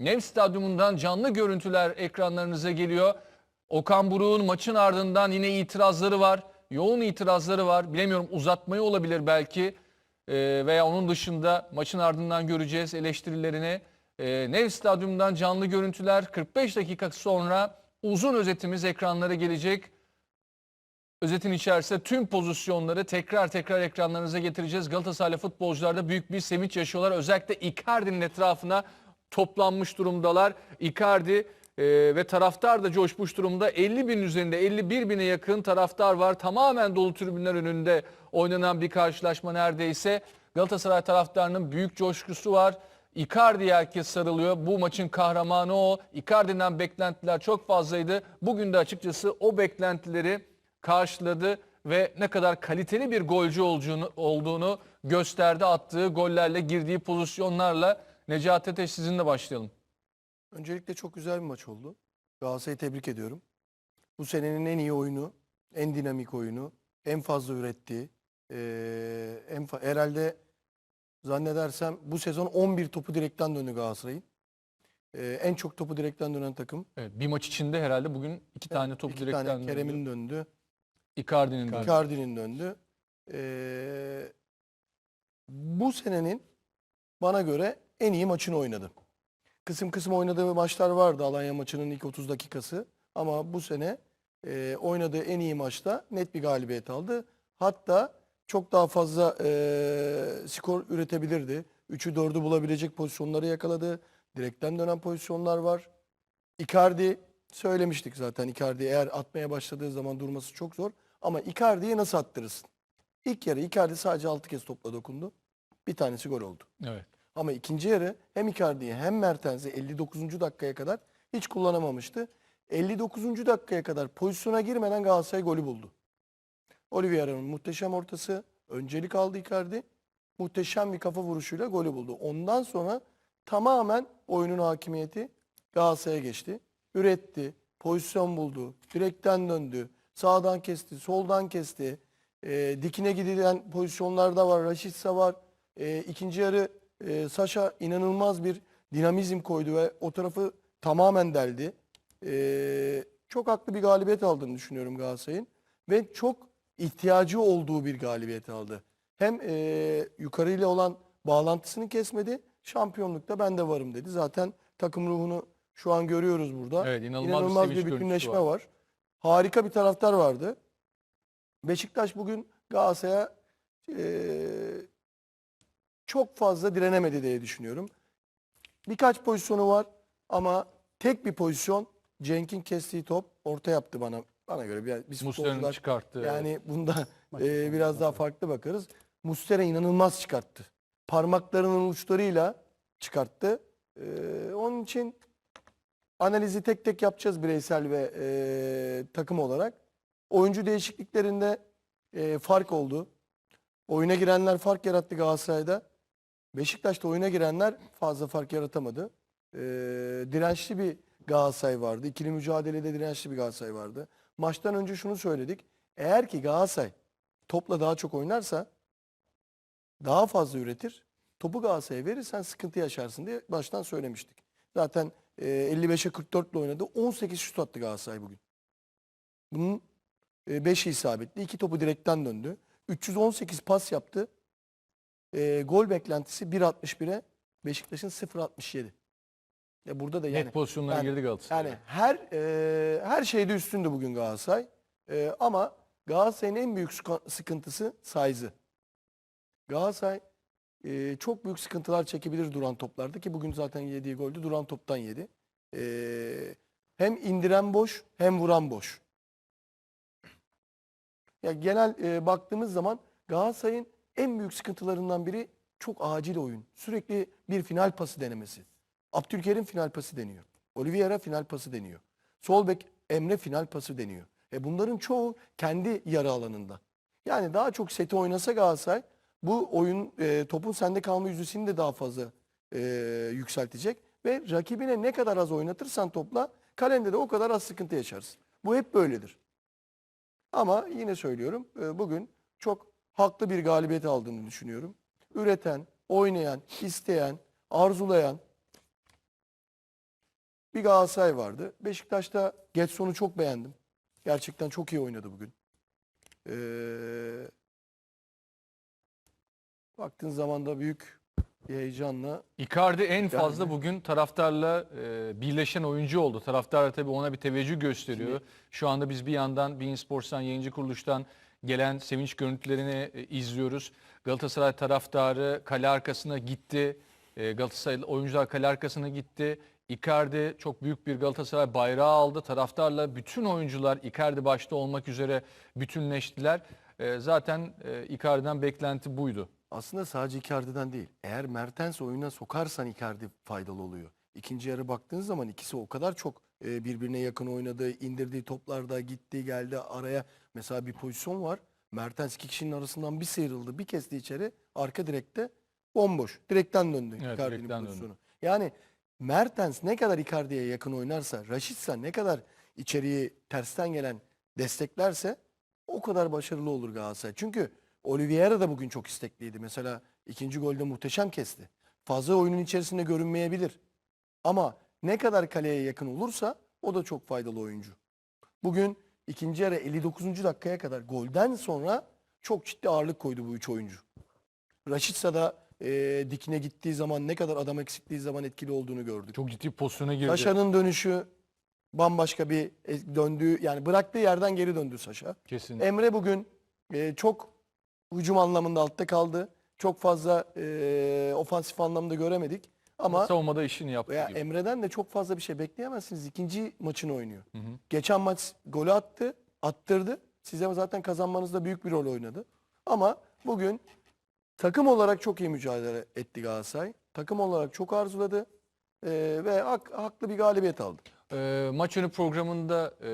Nev Stadyumundan canlı görüntüler ekranlarınıza geliyor. Okan Buruk'un maçın ardından yine itirazları var. Yoğun itirazları var. Bilemiyorum uzatmayı olabilir belki. Ee, veya onun dışında maçın ardından göreceğiz eleştirilerini. Ee, Nev Stadyumundan canlı görüntüler 45 dakika sonra uzun özetimiz ekranlara gelecek. Özetin içerisinde tüm pozisyonları tekrar tekrar ekranlarınıza getireceğiz. Galatasaraylı futbolcular da büyük bir sevinç yaşıyorlar. Özellikle Icardi'nin etrafına toplanmış durumdalar. Icardi e, ve taraftar da coşmuş durumda. 50 bin üzerinde 51 bine yakın taraftar var. Tamamen dolu tribünler önünde oynanan bir karşılaşma neredeyse. Galatasaray taraftarının büyük coşkusu var. Icardi'ye herkes sarılıyor. Bu maçın kahramanı o. Icardi'den beklentiler çok fazlaydı. Bugün de açıkçası o beklentileri karşıladı ve ne kadar kaliteli bir golcü olduğunu, olduğunu gösterdi attığı gollerle girdiği pozisyonlarla. Necati Ateş sizinle başlayalım. Öncelikle çok güzel bir maç oldu. Galatasaray'ı tebrik ediyorum. Bu senenin en iyi oyunu, en dinamik oyunu, en fazla ürettiği, eee, en fa- herhalde zannedersem bu sezon 11 topu direkten döndü Galatasaray'ın. Eee, en çok topu direkten dönen takım. Evet, bir maç içinde herhalde bugün iki tane top İki direkten tane döndü. Kerem'in döndü, Icardi'nin döndü. Icardi'nin döndü. Eee, bu senenin bana göre en iyi maçını oynadı. Kısım kısım oynadığı maçlar vardı Alanya maçının ilk 30 dakikası. Ama bu sene e, oynadığı en iyi maçta net bir galibiyet aldı. Hatta çok daha fazla e, skor üretebilirdi. 3'ü 4'ü bulabilecek pozisyonları yakaladı. Direkten dönen pozisyonlar var. Icardi söylemiştik zaten. Icardi eğer atmaya başladığı zaman durması çok zor. Ama Icardi'ye nasıl attırırsın? İlk yarı Icardi sadece 6 kez topla dokundu. Bir tanesi gol oldu. Evet. Ama ikinci yarı hem Icardi'yi hem Mertens'i 59. dakikaya kadar hiç kullanamamıştı. 59. dakikaya kadar pozisyona girmeden Galatasaray golü buldu. Oliveira'nın muhteşem ortası, öncelik aldı Icardi. Muhteşem bir kafa vuruşuyla golü buldu. Ondan sonra tamamen oyunun hakimiyeti Galatasaray'a geçti. Üretti, pozisyon buldu, direkten döndü, sağdan kesti, soldan kesti. Ee, dikine gidilen pozisyonlarda var, Raşitsa var. Ee, ikinci yarı e, Saşa inanılmaz bir dinamizm koydu ve o tarafı tamamen deldi. Ee, çok haklı bir galibiyet aldığını düşünüyorum Galatasaray'ın. Ve çok ihtiyacı olduğu bir galibiyet aldı. Hem e, yukarıyla olan bağlantısını kesmedi. Şampiyonlukta ben de varım dedi. Zaten takım ruhunu şu an görüyoruz burada. Evet, inanılmaz bir bir, görüntüsü bütünleşme var. var. Harika bir taraftar vardı. Beşiktaş bugün Galatasaray'a e, çok fazla direnemedi diye düşünüyorum. Birkaç pozisyonu var ama tek bir pozisyon Cenk'in kestiği top orta yaptı bana. Bana göre biraz biz Muslera'nın çıkarttığı. yani bunda e, biraz daha farklı bakarız. Mustera inanılmaz çıkarttı. Parmaklarının uçlarıyla çıkarttı. E, onun için analizi tek tek yapacağız bireysel ve e, takım olarak. Oyuncu değişikliklerinde e, fark oldu. Oyuna girenler fark yarattı Galatasaray'da. Beşiktaş'ta oyuna girenler fazla fark yaratamadı. E, dirençli bir Galatasaray vardı. İkili mücadelede dirençli bir Galatasaray vardı. Maçtan önce şunu söyledik. Eğer ki Galatasaray topla daha çok oynarsa daha fazla üretir. Topu Galatasaray'a verirsen sıkıntı yaşarsın diye baştan söylemiştik. Zaten e, 55'e 44 ile oynadı. 18 şut attı Galatasaray bugün. Bunun 5'i isabetli. 2 topu direkten döndü. 318 pas yaptı. E, gol beklentisi 1.61'e Beşiktaş'ın 0.67. Ya burada da yani Net pozisyonlara yani- girdi Galatasaray. yani her e, her şeyde üstündü bugün Galatasaray. E, ama Galatasaray'ın en büyük sıkı- sıkıntısı size'ı. Galatasaray e, çok büyük sıkıntılar çekebilir duran toplarda ki bugün zaten yediği golde duran toptan yedi. E, hem indiren boş hem vuran boş. Ya genel e, baktığımız zaman Galatasaray'ın en büyük sıkıntılarından biri çok acil oyun. Sürekli bir final pası denemesi. Abdülkerim final pası deniyor. Oliveira final pası deniyor. Sol bek Emre final pası deniyor. E bunların çoğu kendi yarı alanında. Yani daha çok seti oynasa Galatasaray bu oyun e, topun sende kalma yüzdesini de daha fazla e, yükseltecek. Ve rakibine ne kadar az oynatırsan topla kalende de o kadar az sıkıntı yaşarsın. Bu hep böyledir. Ama yine söylüyorum e, bugün çok haklı bir galibiyet aldığını düşünüyorum. Üreten, oynayan, isteyen, arzulayan, bir Galatasaray vardı. Beşiktaş'ta Getson'u çok beğendim. Gerçekten çok iyi oynadı bugün. Ee, baktığın zaman da büyük bir heyecanla Icardi en fazla Yani. bugün taraftarla e, birleşen oyuncu oldu. Taraftar tabii ona bir teveccüh gösteriyor. Şimdi- Şu anda biz bir yandan Bein Sports'tan yayıncı kuruluştan gelen sevinç görüntülerini e, izliyoruz. Galatasaray taraftarı kale arkasına gitti. E, Galatasaray oyuncular kale arkasına gitti. Icardi çok büyük bir Galatasaray bayrağı aldı. Taraftarla bütün oyuncular Icardi başta olmak üzere bütünleştiler. E, zaten Icardi'den beklenti buydu. aslında sadece Icardi'den değil. Eğer Mertens oyuna sokarsan Icardi faydalı oluyor. İkinci yarı baktığın zaman ikisi o kadar çok birbirine yakın oynadı. indirdiği toplarda gitti geldi araya. Mesela bir pozisyon var. Mertens iki kişinin arasından bir sıyrıldı. Bir kesti içeri. Arka direkte bomboş. Direkten döndü Evet, Icardi'nin direkten döndü. pozisyonu. Yani Mertens ne kadar Icardi'ye yakın oynarsa, Raşitsa ne kadar içeriği tersten gelen desteklerse o kadar başarılı olur Galatasaray. Çünkü Oliveira da bugün çok istekliydi. Mesela ikinci golde muhteşem kesti. Fazla oyunun içerisinde görünmeyebilir. Ama ne kadar kaleye yakın olursa o da çok faydalı oyuncu. Bugün ikinci yarı 59. dakikaya kadar golden sonra çok ciddi ağırlık koydu bu üç oyuncu. Raşitsa da e, dikine gittiği zaman ne kadar adam eksikliği zaman etkili olduğunu gördük. Çok ciddi pozisyona girdi. Saşa'nın dönüşü bambaşka bir e, döndüğü yani bıraktığı yerden geri döndü Saşa. Kesin. Emre bugün e, çok hücum anlamında altta kaldı. Çok fazla e, ofansif anlamda göremedik. Ama savunmada işini yaptı ya gibi. Emre'den de çok fazla bir şey bekleyemezsiniz. İkinci maçını oynuyor. Hı hı. Geçen maç golü attı, attırdı. Size zaten kazanmanızda büyük bir rol oynadı. Ama bugün takım olarak çok iyi mücadele etti Galatasaray. Takım olarak çok arzuladı. E, ve hak- haklı bir galibiyet aldı. Ee, maç önü programında e,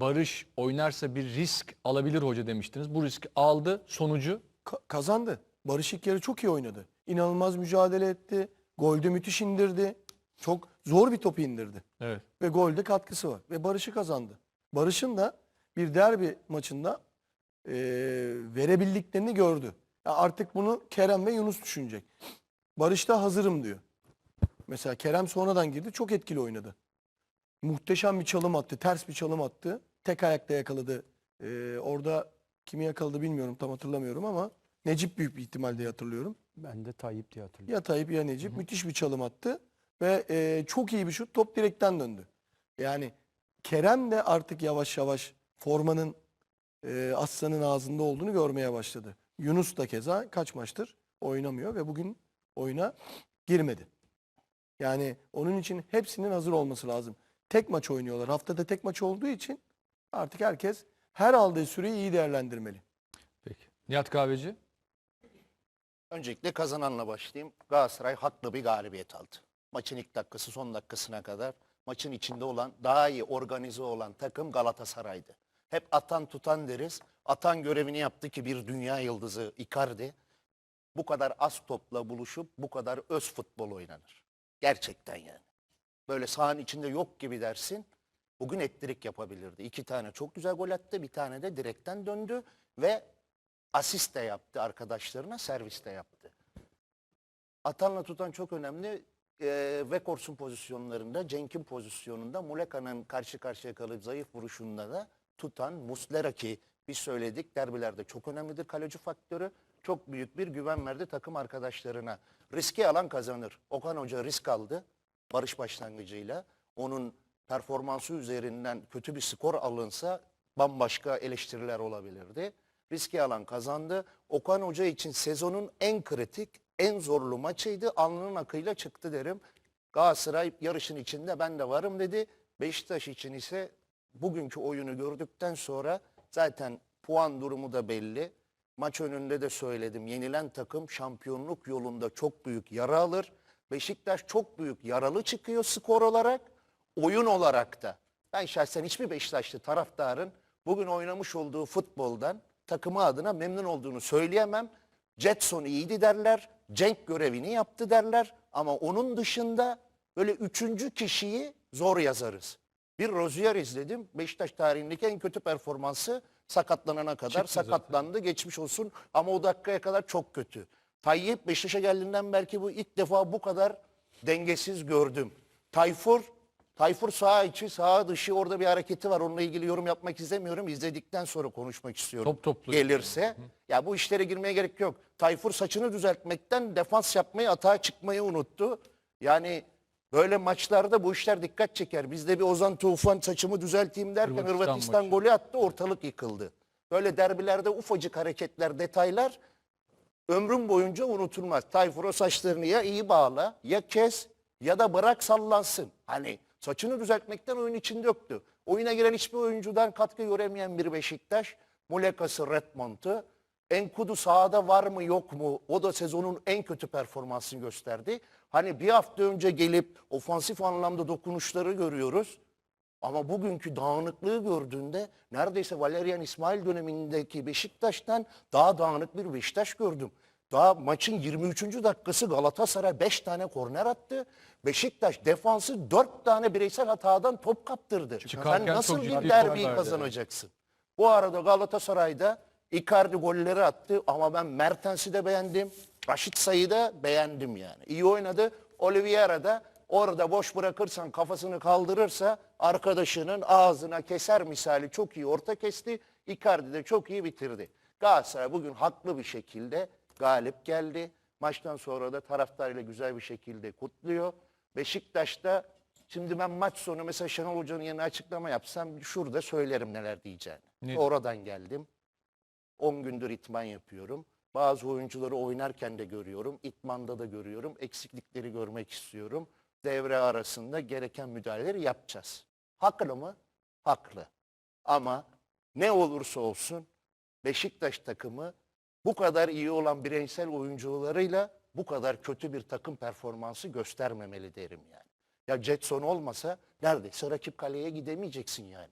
Barış oynarsa bir risk alabilir hoca demiştiniz. Bu riski aldı. Sonucu Ka- kazandı. Barış ilk yarı çok iyi oynadı. İnanılmaz mücadele etti. Golde müthiş indirdi. Çok zor bir topu indirdi. evet. Ve golde katkısı var. Ve Barış'ı kazandı. Barış'ın da bir derbi maçında eee, verebildiklerini gördü. Ya artık bunu Kerem ve Yunus düşünecek. Barış da hazırım diyor. Mesela Kerem sonradan girdi. Çok etkili oynadı. Muhteşem bir çalım attı. Ters bir çalım attı. Tek ayakta yakaladı. Eee, orada kimi yakaladı bilmiyorum. Tam hatırlamıyorum ama Necip büyük bir ihtimalle hatırlıyorum. Ben de Tayyip diye hatırlıyorum. Ya Tayyip ya Necip müthiş bir çalım attı ve e, çok iyi bir şut top direkten döndü. Yani Kerem de artık yavaş yavaş formanın e, aslanın ağzında olduğunu görmeye başladı. Yunus da keza kaç maçtır oynamıyor ve bugün oyuna girmedi. Yani onun için hepsinin hazır olması lazım. Tek maç oynuyorlar. Haftada tek maç olduğu için artık herkes her aldığı süreyi iyi değerlendirmeli. Peki. Nihat Kahveci. Öncelikle kazananla başlayayım. Galatasaray haklı bir galibiyet aldı. Maçın ilk dakikası son dakikasına kadar maçın içinde olan, daha iyi organize olan takım Galatasaray'dı. Hep atan tutan deriz. Atan görevini yaptı ki bir dünya yıldızı Icardi bu kadar az topla buluşup bu kadar öz futbol oynanır. Gerçekten yani. Böyle sahanın içinde yok gibi dersin. Bugün ettirik yapabilirdi. İki tane çok güzel gol attı. Bir tane de direkten döndü ve asist de yaptı arkadaşlarına, servis de yaptı. Atanla tutan çok önemli. Ee, Vekors'un pozisyonlarında, Cenk'in pozisyonunda, Muleka'nın karşı karşıya kalıp zayıf vuruşunda da tutan Muslera ki biz söyledik derbilerde çok önemlidir kaleci faktörü. Çok büyük bir güven verdi takım arkadaşlarına. Riski alan kazanır. Okan Hoca risk aldı barış başlangıcıyla. Onun performansı üzerinden kötü bir skor alınsa bambaşka eleştiriler olabilirdi. Riski alan kazandı. Okan Hoca için sezonun en kritik, en zorlu maçıydı. Alnının akıyla çıktı derim. Galatasaray yarışın içinde ben de varım dedi. Beşiktaş için ise bugünkü oyunu gördükten sonra zaten puan durumu da belli. Maç önünde de söyledim. Yenilen takım şampiyonluk yolunda çok büyük yara alır. Beşiktaş çok büyük yaralı çıkıyor skor olarak, oyun olarak da. Ben şahsen hiçbir Beşiktaşlı taraftarın bugün oynamış olduğu futboldan takımı adına memnun olduğunu söyleyemem. Jetson iyiydi derler, Cenk görevini yaptı derler ama onun dışında böyle üçüncü kişiyi zor yazarız. Bir Rozier izledim. Beşiktaş tarihindeki en kötü performansı sakatlanana kadar. Çıktı zaten. Sakatlandı geçmiş olsun ama o dakikaya kadar çok kötü. Tayyip Beşiktaş'a geldiğinden belki bu ilk defa bu kadar dengesiz gördüm. Tayfur Tayfur sağ içi, sağ dışı orada bir hareketi var. Onunla ilgili yorum yapmak istemiyorum. İzledikten sonra konuşmak istiyorum. Top toplu. Gelirse. Ya bu işlere girmeye gerek yok. Tayfur saçını düzeltmekten defans yapmayı, atağa çıkmayı unuttu. Yani böyle maçlarda bu işler dikkat çeker. Bizde bir Ozan Tufan saçımı düzelteyim derken Hırvatistan Hırvatistan, maçı. golü attı ortalık yıkıldı. Böyle derbilerde ufacık hareketler, detaylar ömrüm boyunca unutulmaz. Tayfur o saçlarını ya iyi bağla ya kes ya da bırak sallansın. Hani saçını düzeltmekten oyun içinde yoktu. Oyuna giren hiçbir oyuncudan katkı göremeyen bir Beşiktaş. Mulekası Redmond'u. Enkudu sahada var mı yok mu? O da sezonun en kötü performansını gösterdi. Hani bir hafta önce gelip ofansif anlamda dokunuşları görüyoruz. Ama bugünkü dağınıklığı gördüğünde neredeyse Valerian İsmail dönemindeki Beşiktaş'tan daha dağınık bir Beşiktaş gördüm. Daha maçın 23. dakikası Galatasaray 5 tane korner attı. Beşiktaş defansı 4 tane bireysel hatadan top kaptırdı. Çıkarken Sen nasıl çok ciddi bir derbiyi kornerdi. kazanacaksın? Bu arada Galatasaray'da Icardi golleri attı ama ben Mertens'i de beğendim. Raşit Say'ı da beğendim yani. İyi oynadı. Oliveira da orada boş bırakırsan kafasını kaldırırsa arkadaşının ağzına keser misali çok iyi orta kesti. Icardi de çok iyi bitirdi. Galatasaray bugün haklı bir şekilde galip geldi. Maçtan sonra da taraftarıyla güzel bir şekilde kutluyor. Beşiktaş'ta şimdi ben maç sonu mesela Şenol Hoca'nın yerine açıklama yapsam şurada söylerim neler diyeceğini. Ne? Oradan geldim. 10 gündür itman yapıyorum. Bazı oyuncuları oynarken de görüyorum. İtmanda da görüyorum. Eksiklikleri görmek istiyorum. Devre arasında gereken müdahaleleri yapacağız. Haklı mı? Haklı. Ama ne olursa olsun Beşiktaş takımı bu kadar iyi olan bireysel oyuncularıyla bu kadar kötü bir takım performansı göstermemeli derim yani. Ya Jetson olmasa neredeyse rakip kaleye gidemeyeceksin yani.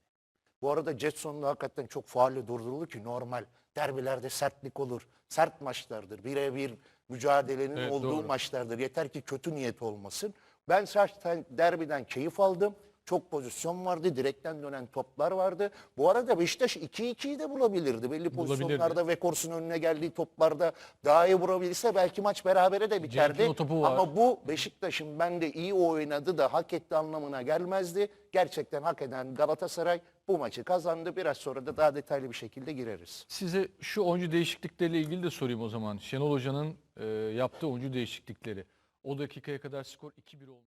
Bu arada Jetson'la hakikaten çok faalle durdurulur ki normal. Derbilerde sertlik olur. Sert maçlardır. Birebir mücadelenin Evet, olduğu doğru. maçlardır. Yeter ki kötü niyet olmasın. Ben zaten derbiden keyif aldım. Çok pozisyon vardı. Direkten dönen toplar vardı. Bu arada Beşiktaş 2-2'yi de bulabilirdi. Belli pozisyonlarda Vekors'un önüne geldiği toplarda daha iyi vurabilse belki maç berabere de biterdi. Ama bu Beşiktaş'ın bende iyi oynadı da hak etti anlamına gelmezdi. Gerçekten hak eden Galatasaray bu maçı kazandı. Biraz sonra da daha detaylı bir şekilde gireriz. Size şu oyuncu değişiklikleriyle ilgili de sorayım o zaman. Şenol Hoca'nın e, yaptığı oyuncu değişiklikleri. O dakikaya kadar skor 2-1 oldu.